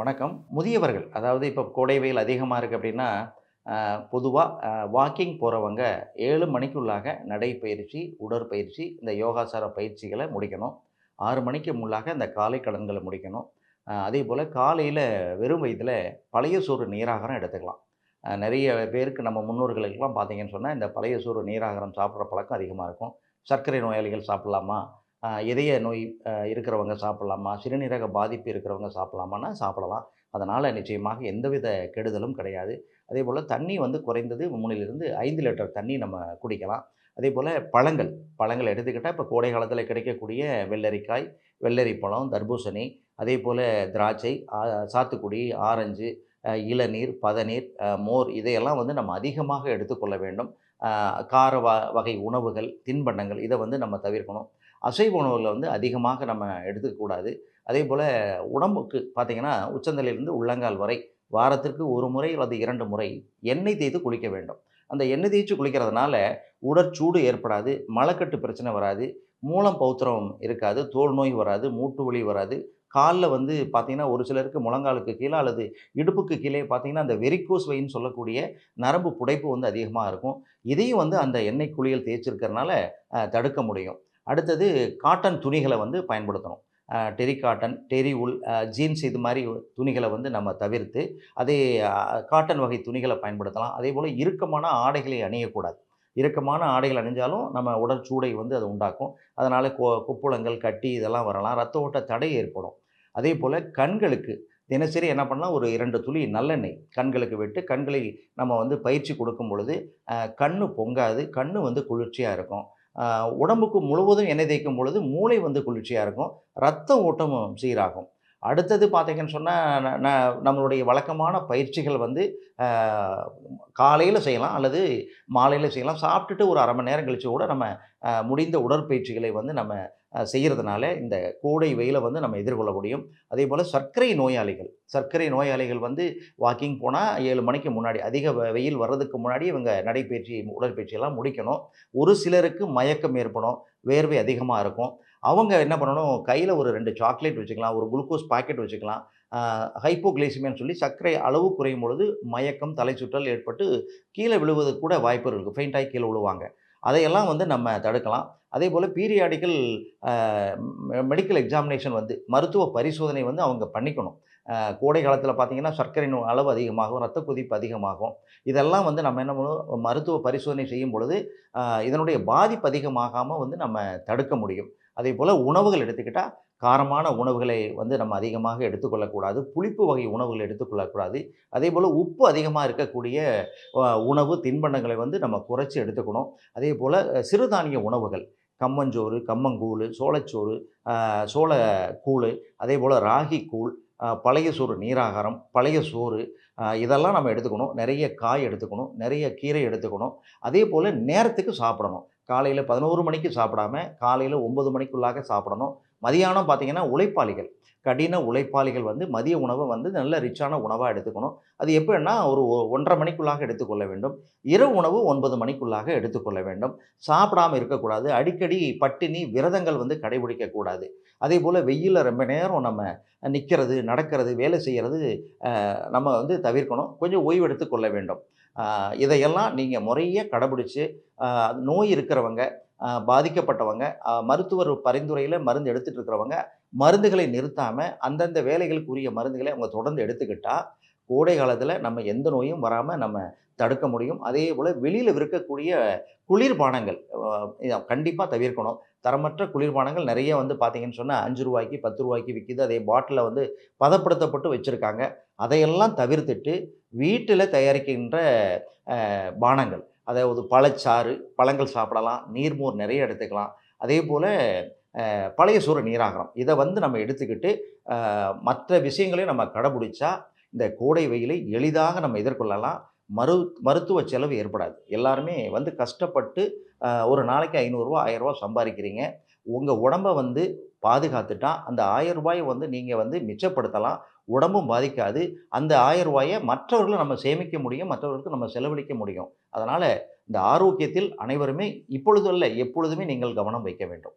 வணக்கம். முதியவர்கள் அதாவது இப்போ கோடை வெயில் அதிகமாக இருக்குது அப்படின்னா பொதுவாக வாக்கிங் போகிறவங்க ஏழு மணிக்குள்ளாக நடைப்பயிற்சி உடற்பயிற்சி இந்த யோகாசார பயிற்சிகளை முடிக்கணும். ஆறு மணிக்கு முள்ளாக இந்த காலை கடன்களை முடிக்கணும். அதே போல் காலையில் வெறும் வயதில் பழைய சோறு நீராகாரம் எடுத்துக்கலாம். நிறைய பேருக்கு நம்ம முன்னோர்களுக்கெல்லாம் பார்த்தீங்கன்னு சொன்னால் இந்த பழைய சோறு நீராகாரம் சாப்பிட்ற பழக்கம் அதிகமாக இருக்கும். சர்க்கரை நோயாளிகள் சாப்பிட்லாமா? இதய நோய் இருக்கிறவங்க சாப்பிட்லாமா? சிறுநீரக பாதிப்பு இருக்கிறவங்க சாப்பிட்லாமான்னா சாப்பிடலாம். அதனால் நிச்சயமாக எந்தவித கெடுதலும் கிடையாது. அதே போல் தண்ணி வந்து குறைந்தது மூணிலிருந்து ஐந்து லிட்டர் தண்ணி நம்ம குடிக்கலாம். அதே போல் பழங்கள் பழங்கள் எடுத்துக்கிட்டால் இப்போ கோடை காலத்தில் கிடைக்கக்கூடிய வெள்ளரிக்காய் வெள்ளரி பழம் தர்பூசணி அதே போல் திராட்சை சாத்துக்குடி ஆரஞ்சு இளநீர் பதநீர் மோர் இதையெல்லாம் வந்து நம்ம அதிகமாக எடுத்துக்கொள்ள வேண்டும். கார வ வகை உணவுகள் தின்பண்டங்கள் இதை வந்து நம்ம தவிர்க்கணும். அசைவ உணவுகளை வந்து அதிகமாக நம்ம எடுத்துக்கக்கூடாது அதே போல் உடம்புக்கு பார்த்திங்கன்னா உச்சந்தலையிலிருந்து உள்ளங்கால் வரை வாரத்திற்கு ஒரு முறை அல்லது இரண்டு முறை எண்ணெய் தேய்த்து குளிக்க வேண்டும். அந்த எண்ணெய் தேய்ச்சி குளிக்கிறதுனால உடற்சூடு ஏற்படாது மலக்கட்டு பிரச்சனை வராது மூலம் பௌத்திரம் இருக்காது தோல் நோய் வராது மூட்டு வலி வராது. காலில் வந்து பார்த்திங்கன்னா ஒரு சிலருக்கு முழங்காலுக்கு கீழே அல்லது இடுப்புக்கு கீழே பார்த்திங்கன்னா அந்த வெரிக்கோஸ் வைன்னு சொல்லக்கூடிய நரம்பு புடைப்பு வந்து அதிகமாக இருக்கும். இதையும் வந்து அந்த எண்ணெய் குளியல் தேய்ச்சிருக்கிறதுனால தடுக்க முடியும். அடுத்தது காட்டன் துணிகளை வந்து பயன்படுத்தணும். Terry cotton terry wool jeans இது மாதிரி துணிகளை வந்து நம்ம தவிர்த்து அதே காட்டன் வகை துணிகளை பயன்படுத்தலாம். அதே போல் இறுக்கமான ஆடைகளை அணியக்கூடாது. இறுக்கமான ஆடைகள் அணிஞ்சாலும் நம்ம உடல் சூடை வந்து அது உண்டாக்கும். அதனால் கொ கொப்புளங்கள் கட்டி இதெல்லாம் வரலாம். ரத்த ஓட்ட தடை ஏற்படும். அதே போல் கண்களுக்கு தினசரி என்ன பண்ணலாம்? ஒரு இரண்டு துளி நல்லெண்ணெய் கண்களுக்கு விட்டு கண்களை நம்ம வந்து பயிற்சி கொடுக்கும் பொழுது கண் கண்ணு பொங்காது. கண்ணு வந்து குளிர்ச்சியாக இருக்கும். உடம்புக்கு முழுவதும் எண்ணெய் தேய்க்கும் பொழுது மூளை வந்து குளிர்ச்சியாக இருக்கும் ரத்த ஓட்டமும் சீராகும். அடுத்தது பார்த்தீங்கன்னு சொன்னால் நம்மளுடைய வழக்கமான பயிற்சிகள் வந்து காலையில் செய்யலாம் அல்லது மாலையில் செய்யலாம். சாப்பிட்டுட்டு ஒரு அரை மணி நேரம் கழிச்சு கூட நம்ம முடிந்த உடற்பயிற்சிகளை வந்து நம்ம செய்கிறதுனால இந்த கோடை வெயிலை வந்து நம்ம எதிர்கொள்ள முடியும். அதே போல் சர்க்கரை நோயாளிகள் சர்க்கரை நோயாளிகள் வந்து வாக்கிங் போனால் ஏழு மணிக்கு முன்னாடி அதிக வெயில் வர்றதுக்கு முன்னாடி இவங்க நடைப்பயிற்சி உடற்பயிற்சியெல்லாம் முடிக்கணும். ஒரு சிலருக்கு மயக்கம் ஏற்படும் வேர்வை அதிகமாக இருக்கும். அவங்க என்ன பண்ணணும்? கையில் ஒரு ரெண்டு சாக்லேட் வச்சுக்கலாம் ஒரு குளுக்கோஸ் பாக்கெட் வச்சுக்கலாம். ஹைப்போகிளைசிமியான்னு சொல்லி சர்க்கரை அளவு குறையும் பொழுது மயக்கம் தலை சுற்றல் ஏற்பட்டு கீழே விழுவதுக்கு கூட வாய்ப்பு இருக்குது ஃபெயிண்டாகி கீழே விழுவாங்க. அதையெல்லாம் வந்து நம்ம தடுக்கலாம். அதே போல் பீரியாடிக்கல் மெடிக்கல் எக்ஸாமினேஷன் வந்து மருத்துவ பரிசோதனை வந்து அவங்க பண்ணிக்கணும். கோடை காலத்தில் பார்த்திங்கன்னா சர்க்கரை அளவு அதிகமாகும் ரத்த கொதிப்பு அதிகமாகும். இதெல்லாம் வந்து நம்ம என்ன பண்ணுவோம் மருத்துவ பரிசோதனை செய்யும் பொழுது இதனுடைய பாதிப்பு அதிகமாகாமல் வந்து நம்ம தடுக்க முடியும். அதே போல் உணவுகள் எடுத்துக்கிட்டால் காரமான உணவுகளை வந்து நம்ம அதிகமாக எடுத்துக்கொள்ளக்கூடாது புளிப்பு வகை உணவுகளை எடுத்துக்கொள்ளக்கூடாது. அதே போல் உப்பு அதிகமாக இருக்கக்கூடிய உணவு தின்பண்டங்களை வந்து நம்ம குறைச்சி எடுத்துக்கணும். அதே போல் சிறுதானிய உணவுகள் கம்மஞ்சோறு கம்மங்கூழ் சோளச்சோறு சோளக்கூழ் அதே போல் ராகி கூழ் பழைய சோறு நீராகாரம் பழைய சோறு இதெல்லாம் நம்ம எடுத்துக்கணும். நிறைய காய் எடுத்துக்கணும் நிறைய கீரை எடுத்துக்கணும். அதே போல் நேரத்துக்கு சாப்பிடணும். காலையில் பதினோரு மணிக்கு சாப்பிடாம காலையில் ஒன்பது மணிக்குள்ளாக சாப்பிடணும். மதியானம் பார்த்திங்கன்னா உழைப்பாளிகள். கடின உழைப்பாளிகள் வந்து மதிய உணவை வந்து நல்ல ரிச்சான உணவாக எடுத்துக்கணும். அது எப்படின்னா ஒரு ஒ- ஒன்றரை மணிக்குள்ளாக எடுத்துக்கொள்ள வேண்டும். இரவு உணவு ஒன்பது மணிக்குள்ளாக எடுத்துக்கொள்ள வேண்டும். சாப்பிடாம இருக்கக்கூடாது. அடிக்கடி பட்டினி விரதங்கள் வந்து கடைபிடிக்கக்கூடாது அதே போல் வெயிலில் ரொம்ப நேரம் நம்ம நிற்கிறது நடக்கிறது வேலை செய்கிறது நம்ம வந்து தவிர்க்கணும். கொஞ்சம் ஓய்வு எடுத்துக்கொள்ள வேண்டும். இதையெல்லாம் நீங்கள் முறையே கடைபிடிச்சு நோய் இருக்கிறவங்க பாதிக்கப்பட்டவங்க மருத்துவர் பரிந்துரையில் மருந்து எடுத்துகிட்டு இருக்கிறவங்க மருந்துகளை நிறுத்தாமல் அந்தந்த வேலைகளுக்குரிய மருந்துகளை அவங்க தொடர்ந்து எடுத்துக்கிட்டால் கோடை காலத்தில் நம்ம எந்த நோயும் வராமல் நம்ம தடுக்க முடியும். அதே போல் வெளியில் விற்கக்கூடிய குளிர்பானங்கள் கண்டிப்பாக தவிர்க்கணும். தரமற்ற குளிர்பானங்கள் நிறைய வந்து பார்த்தீங்கன்னு சொன்னால் அஞ்சு ரூபாய்க்கு பத்து ரூபாய்க்கு விற்கிது அதே பாட்டிலில் வந்து பதப்படுத்தப்பட்டு வச்சுருக்காங்க. அதையெல்லாம் தவிர்த்துட்டு வீட்டில் தயாரிக்கின்ற பானங்கள் அதாவது பழச்சாறு பழங்கள் சாப்பிடலாம் நீர்மோர் நிறைய எடுத்துக்கலாம். அதே போல் பழைய சூறு நீராகரம் இதை வந்து நம்ம எடுத்துக்கிட்டு மற்ற விஷயங்களையும் நம்ம கடைபிடிச்சா இந்த கோடை வெயிலை எளிதாக நம்ம எதிர்கொள்ளலாம். மரு மருத்துவ செலவு ஏற்படாது. எல்லாருமே வந்து கஷ்டப்பட்டு ஒரு நாளைக்கு ஐநூறுரூவா ஆயிரரூவா சம்பாதிக்கிறீங்க உங்கள் உடம்பை வந்து பாதுகாத்துட்டா அந்த ஆயிரம் ரூபாயை வந்து நீங்கள் வந்து மிச்சப்படுத்தலாம். உடம்பும் பாதிக்காது. அந்த ஆயிரம் ரூபாயை மற்றவர்களை நம்ம சேமிக்க முடியும் மற்றவர்களுக்கு நம்ம செலவழிக்க முடியும். அதனால் இந்த ஆரோக்கியத்தில் அனைவருமே இப்பொழுது அல்ல எப்பொழுதுமே நீங்கள் கவனம் வைக்க வேண்டும்.